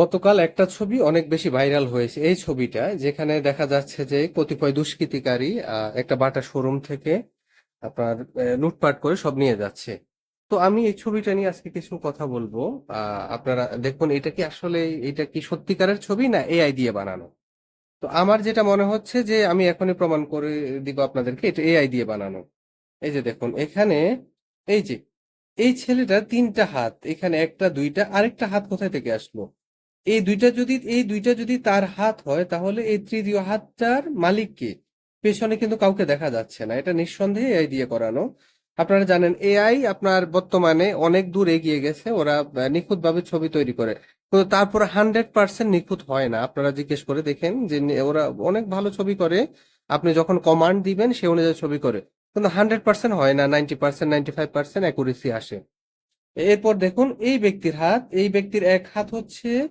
গতকাল একটা ছবি অনেক বেশি ভাইরাল হয়েছে। এই ছবিটা যেখানে দেখা যাচ্ছে যে কতিপয় দুষ্কৃতিকারী একটা বাটা শোরুম থেকে আপনার লুটপাট করে সব নিয়ে যাচ্ছে। তো আমি এই ছবিটা নিয়ে আজকে কিছু কথা বলব। আপনারা দেখুন, এটা কি আসলে, এটা কি সত্যিকারের ছবি না এআই দিয়ে বানানো? তো আমার যেটা মনে হচ্ছে যে আমি এখনই প্রমাণ করে দিব আপনাদেরকে, এটা এআই দিয়ে বানানো। এই যে দেখুন, এখানে, এই যে, এই ছেলেটা তিনটা হাত, এখানে একটা, দুইটা, আরেকটা হাত কোথায় থেকে আসলো? এই দুইটা যদি, এই দুইটা যদি তার হাত হয়, তাহলে এই তৃতীয় হাতটার মালিককে। পেছনে কিন্তু কাউকে দেখা যাচ্ছে না। এটা নিঃসন্দেহে এআই দিয়ে করানো। আপনারা জানেন, এআই আপনার বর্তমানে অনেক দূর এগিয়ে গেছে। ওরা নিখুঁত ভাবে ছবি তৈরি করে। কিন্তু তারপরে হান্ড্রেড পার্সেন্ট নিখুঁত হয় না। আপনারা জিজ্ঞেস করে দেখেন যে ওরা অনেক ভালো ছবি করে। আপনি যখন কমান্ড দিবেন, সে অনুযায়ী ছবি করে। কিন্তু হান্ড্রেড পার্সেন্ট হয় না। Ninety percent, ninety five percent accuracy আসে। এরপর দেখুন, এই ব্যক্তির হাত, এই ব্যক্তির এক হাত হচ্ছে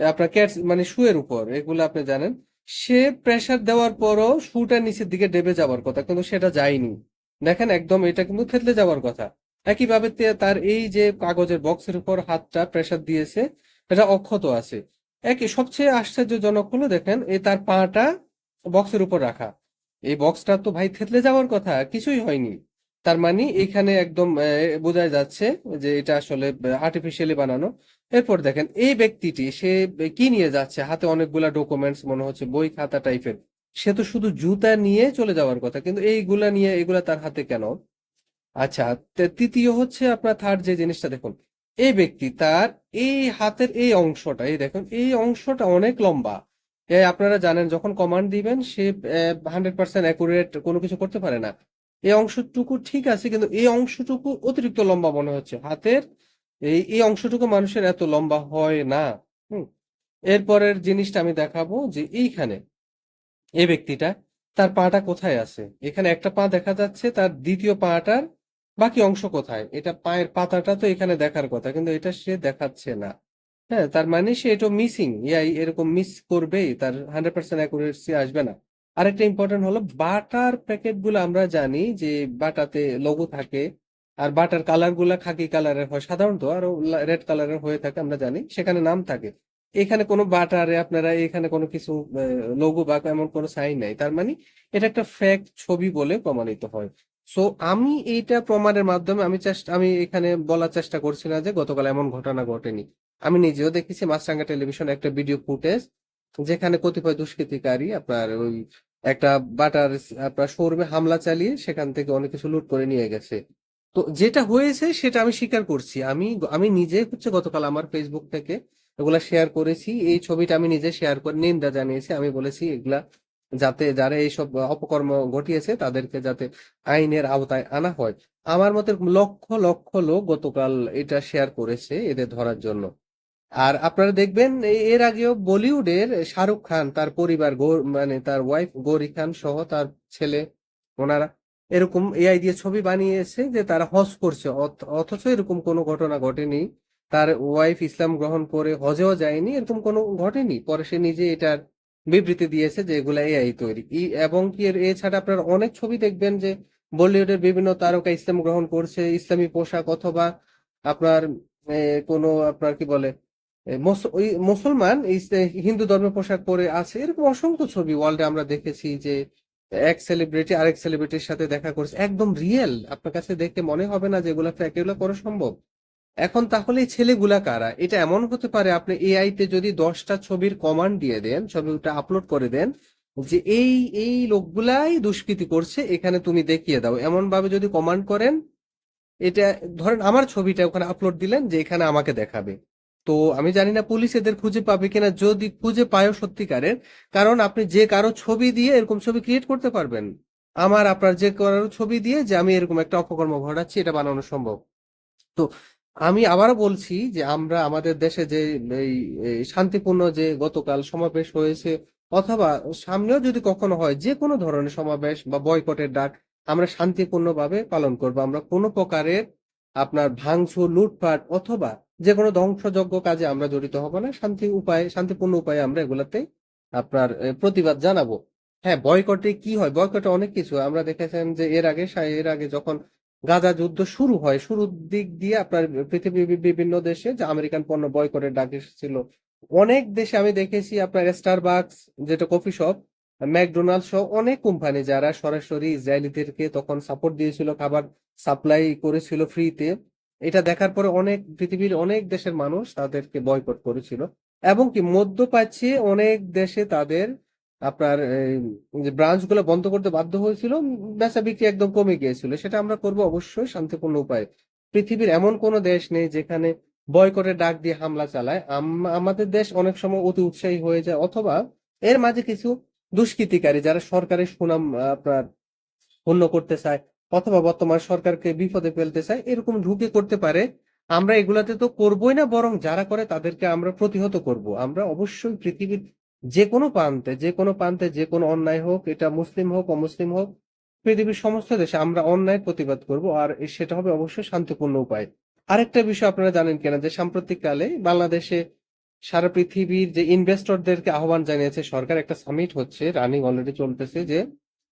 আপনার ক্যাটস মানে শুয়ের উপর, এগুলো আপনি জানেন। সে প্রেসার দেওয়ার পরও শুটা নিচের দিকে ডেবে যাওয়ার কথা, কিন্তু সেটা যায়নি। দেখেন একদম এটা কিন্তু থেতলে যাওয়ার কথা। একইভাবে তার এই যে কাগজের বক্সের উপর হাতটা প্রেসার দিয়েছে, এটা অক্ষত আছে। একই, সবচেয়ে আশ্চর্যজনক হলো দেখেন এই তার পাটা বক্সের উপর রাখা। এই বক্সটা তো ভাই থেতলে যাওয়ার কথা, কিছুই হয়নি। তার মানে এখানে একদম আহ, বোঝা যাচ্ছে যে এটা আসলে আর্টিফিশিয়ালি বানানো। এরপর দেখেন এই ব্যক্তিটি সে কি নিয়ে যাচ্ছে? হাতে অনেকগুলা ডকুমেন্টস মনে হচ্ছে বই খাতা টাইপের সে তো শুধু জুতা নিয়ে চলে যাওয়ার কথা কিন্তু এইগুলা নিয়ে এগুলা তার হাতে কেন? আচ্ছা তৃতীয় হচ্ছে আপনার থার্ড যে জিনিসটা দেখুন। এই ব্যক্তি তার এই হাতের এই অংশটা এই দেখুন এই অংশটা অনেক লম্বা। আপনারা জানেন যখন কমান্ড দিবেন সে হান্ড্রেড পার্সেন্ট অ্যাকুরেট কোনো কিছু করতে পারে না। এই অংশটুকু ঠিক আছে, কিন্তু এই অংশটুকু অতিরিক্ত লম্বা মনে হচ্ছে। হাতের এই এই অংশটুকু মানুষের এত লম্বা হয় না। হুম। এরপরের জিনিসটা আমি দেখাবো যে এইখানে এই ব্যক্তিটা, তার পাটা কোথায় আছে? এখানে একটা পা দেখা যাচ্ছে, তার দ্বিতীয় পাটার বাকি অংশ কোথায়? এটা পায়ের পাতাটা তো এখানে দেখার কথা, কিন্তু এটা সে দেখাচ্ছে না। হ্যাঁ তার মানে সে এটা মিসিং ইয়াই এরকম মিস করবেই, তার হান্ড্রেড পার্সেন্ট অ্যাকুরেসি আসবে না। আরেকটা ইম্পর্টেন্ট হলো, বাটার প্যাকেটগুলো আমরা জানি যে বাটাতে লোগো থাকে, আর বাটার কালারগুলা খাকি কালারের হয়, সাধারণত আরও রেড কালারের হয়ে থাকে আমরা জানি, সেখানে নাম থাকে। এখানে কোনো বাটারে আপনারা এখানে কোনো কিছু লোগো বা এমন কোনো সাইন নাই, তার মানে এটা একটা ফেক ছবি বলে প্রমাণিত হয়। সো আমি এইটা প্রমাণের মাধ্যমে আমি চেষ্টা, আমি এখানে বলার চেষ্টা করছি না যে গতকাল এমন ঘটনা ঘটেনি। আমি নিজেও দেখেছি মাছরাঙ্গা টেলিভিশন একটা ভিডিও ফুটেজ যেখানে কতিপয় দুষ্কৃতিকারী আপনার ওই একটা বাটার, আপনার শোরুমে হামলা চালিয়ে সেখান থেকে অনেক কিছু লুট করে নিয়ে গেছে। তো যেটা হয়েছে সেটা আমি স্বীকার করছি। আমি আমি নিজে হচ্ছে গতকাল আমার ফেসবুক থেকে এগুলা শেয়ার করেছি। এই ছবিটা আমি নিজে শেয়ার করে, নিন্দা জানিয়েছি। আমি বলেছি এগুলা যাতে যারা এইসব অপকর্ম ঘটিয়েছে তাদেরকে যাতে আইনের আওতায় আনা হয়। আমার মতে লক্ষ লক্ষ লোক গতকাল এটা শেয়ার করেছে এদের ধরার জন্য। আর আপনারা দেখবেন এর আগেও বলিউডের শাহরুখ খান, তার পরিবার মানে তার ওয়াইফ গৌরী খান সহ তার ছেলে, ওনারা এরকম এআই দিয়ে ছবি বানিয়েছে যে তারা হজ করছে। অথ- অথচ এরকম কোনো ঘটনা ঘটেনি। তার ওয়াইফ ইসলাম গ্রহণ করে হজেও যায়নি, এরকম কোনো ঘটেনি। পরে সে নিজে এটার বিবৃতি দিয়েছে যে এগুলা এআই তৈরি। এবং কি এর, এছাড়া আপনার অনেক ছবি দেখবেন যে বলিউডের বিভিন্ন তারকা ইসলাম গ্রহণ করছে, ইসলামী পোশাক অথবা আপনার কোনো আপনার কি বলে মুসলমান হিন্দু ধর্মের পোশাক পরে আছে, এরকম অসংখ্য ছবি ওয়ার্ল্ডে আমরা দেখেছি যে এক সেলিব্রিটি আরেক সেলিব্রিটির সাথে দেখা করছে, একদম রিয়েল আপনার কাছে দেখে মনে হবে না যে এগুলা ফেক এগুলো করা সম্ভব। এখন তাহলে ছেলেগুলা কারা? এটা এমন হতে পারে, আপনি এআই তে যদি দশটা ছবির কমান্ড দিয়ে দেন, ছবিটা আপলোড করে দেন, যে এই এই লোকগুলাই দুষ্কৃতি করছে, এখানে তুমি দেখিয়ে দাও। এমন ভাবে যদি কমান্ড করেন, এটা, ধরেন আমার ছবিটা ওখানে আপলোড দিলেন যে এখানে আমাকে দেখাবে। তো আমি জানি না পুলিশ এদের খুঁজে পাবে কিনা, যদি খুঁজে পায়ও সত্যিকারের, কারণ আপনি যে কারও ছবি দিয়ে এরকম ছবি ক্রিয়েট করতে পারবেন। আমার, আপনার যে কারও ছবি দিয়ে যে আমি এরকম একটা অপকর্ম ঘটাচ্ছি, এটা বানানো সম্ভব। তো আমি আবারও বলছি যে আমরা আমাদের দেশে যে এই শান্তিপূর্ণ যে গতকাল সমাবেশ হয়েছে, অথবা সামনেও যদি কখনো হয় যে কোনো ধরনের সমাবেশ বা বয়কটের ডাক, আমরা শান্তিপূর্ণভাবে পালন করব। আমরা কোনো প্রকারের আপনার ভাঙচুর, লুটপাট অথবা যে কোনো ধ্বংসযজ্ঞ কাজে আমরা জড়িত হব না, শান্তি উপায়ে, শান্তিপূর্ণ উপায়ে আমরা এগুলাতে আপনার প্রতিবাদ জানাব। হ্যাঁ বয়কটে কি হয়? বয়কটে অনেক কিছু। আমরা দেখেছেন যে এর আগে এর আগে যখন গাজা যুদ্ধ শুরু হয়, শুরুর দিক দিয়ে আপনার পৃথিবীর বিভিন্ন দেশে যে আমেরিকান পণ্য বয়কটের ডাক এসেছিল, অনেক দেশে আমি দেখেছি আপনার স্টার স্টারবাকস যেটা কফি শপ ম্যাকডোনাল্ড সহ অনেক কোম্পানি যারা সরাসরি ইসরায়েলিদেরকে তখন সাপোর্ট দিয়েছিল, খাবার সাপ্লাই করেছিল ফ্রিতে এটা দেখার পরে অনেক, পৃথিবীর অনেক দেশের মানুষ তাদেরকে বয়কট করেছিল। এবং কি মধ্যপ্রাচ্যে অনেক দেশে তাদের আপনার ব্রাঞ্চগুলো বন্ধ করতে বাধ্য হয়েছিল, বেচা বিক্রি একদম কমে গিয়েছিল। সেটা আমরা করব অবশ্যই শান্তিপূর্ণ উপায়ে। পৃথিবীর এমন কোনো দেশ নেই যেখানে বয়কটের ডাক দিয়ে হামলা চালায়। আম- আমাদের দেশ অনেক সময় অতি উৎসাহী হয়ে যায়, অথবা এর মাঝে কিছু দুষ্কৃতিকারী যারা সরকারের সুনাম, আপনার, পূর্ণ করতে চায় অথবা বর্তমান সরকারকে বিপদে ফেলতে চায়, এরকম ঢুকে করতে পারে, আমরা এগুলাতে তো করবোই না, বরং যারা করে তাদেরকে আমরা প্রতিহত করব। আমরা অবশ্যই পৃথিবীর যে কোনো প্রান্তে, যে কোনো প্রান্তে, যে কোনো অন্যায় হোক, এটা মুসলিম হোক, অমুসলিম হোক, পৃথিবীর সমস্ত দেশে আমরা অন্যায় প্রতিবাদ করব, আর সেটা হবে অবশ্যই শান্তিপূর্ণ উপায়। আরেকটা বিষয় আপনারা জানেন কিনা, যে সাম্প্রতিককালে বাংলাদেশে সারা পৃথিবীর যে ইনভেস্টরদেরকে আহ্বান জানিয়েছে সরকার, একটা সামিট হচ্ছে রানিং অলরেডি চলতেছে, যে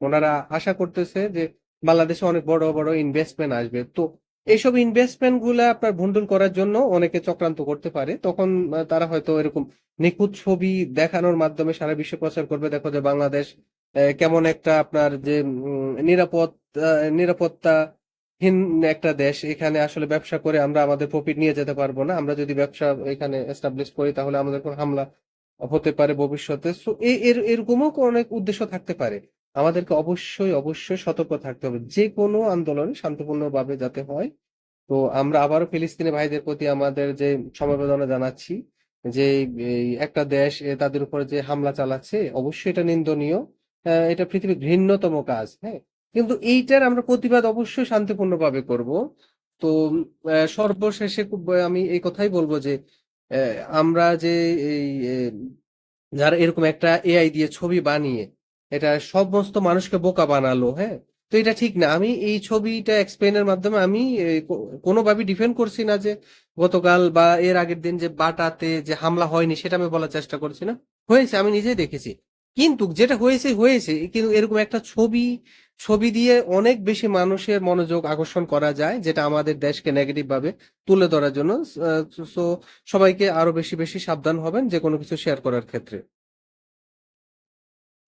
ওনারা আশা করতেছে যে বাংলাদেশে অনেক বড় বড় ইনভেস্টমেন্ট আসবে। তো এইসব ইনভেস্টমেন্টগুলা আপনার ভন্ডুল করার জন্য অনেকে চক্রান্ত করতে পারে। তখন তারা হয়তো এরকম নিখুঁত ছবি দেখানোর মাধ্যমে সারা বিশ্বে প্রচার করবে। দেখো যে বাংলাদেশ কেমন একটা আপনার যে নিরাপদ আহ, নিরাপত্তাহীন একটা দেশ এখানে আসলে ব্যবসা করে আমরা আমাদের প্রফিট নিয়ে যেতে পারব না। আমরা যদি ব্যবসা এখানে এস্টাবলিশ করি তাহলে আমাদের কোনো হামলা হতে পারে ভবিষ্যতে। সো এর এরকমও অনেক উদ্দেশ্য থাকতে পারে। আমাদেরকে অবশ্যই অবশ্যই সতর্ক থাকতে হবে। যে কোনো আন্দোলন শান্তিপূর্ণভাবে যাতে হয়। তো আমরা আবারও ফিলিস্তিনি ভাইদের প্রতি আমাদের যে সমবেদনা জানাচ্ছি, যে একটা দেশ তাদের উপর যে হামলা চালাচ্ছে, অবশ্যই এটা নিন্দনীয়। এটা পৃথিবীর ঘৃণ্যতম কাজ হ্যাঁ? কিন্তু এইটার আমরা প্রতিবাদ অবশ্যই শান্তিপূর্ণভাবে করব। তো সর্বশেষে আমি এই কথাই বলব যে আমরা যে এই যারা এরকম একটা এআই দিয়ে ছবি বানিয়ে এটা সমস্ত মানুষকে বোকা বানালো হ্যাঁ? তো এটা ঠিক না। আমি এই ছবিটা এক্সপ্লেনের মাধ্যমে আমি এই, কো- কোনোভাবেই ডিফেন্ড করছি না যে গতকাল বা এর আগের দিন যে বাটাতে যে হামলা হয়নি সেটা আমি বলার চেষ্টা করছি না। হয়েছে আমি নিজেই দেখেছি। কিন্তু যেটা হয়েছে হয়েছে। কিন্তু এরকম একটা ছবি ছবি দিয়ে অনেক বেশি মানুষের মনোযোগ আকর্ষণ করা যায় যেটা আমাদের দেশকে নেগেটিভ ভাবে তুলে ধরার জন্য। সো সবাইকে আরও বেশি বেশি সাবধান হবেন যে কোনো কিছু শেয়ার করার ক্ষেত্রে।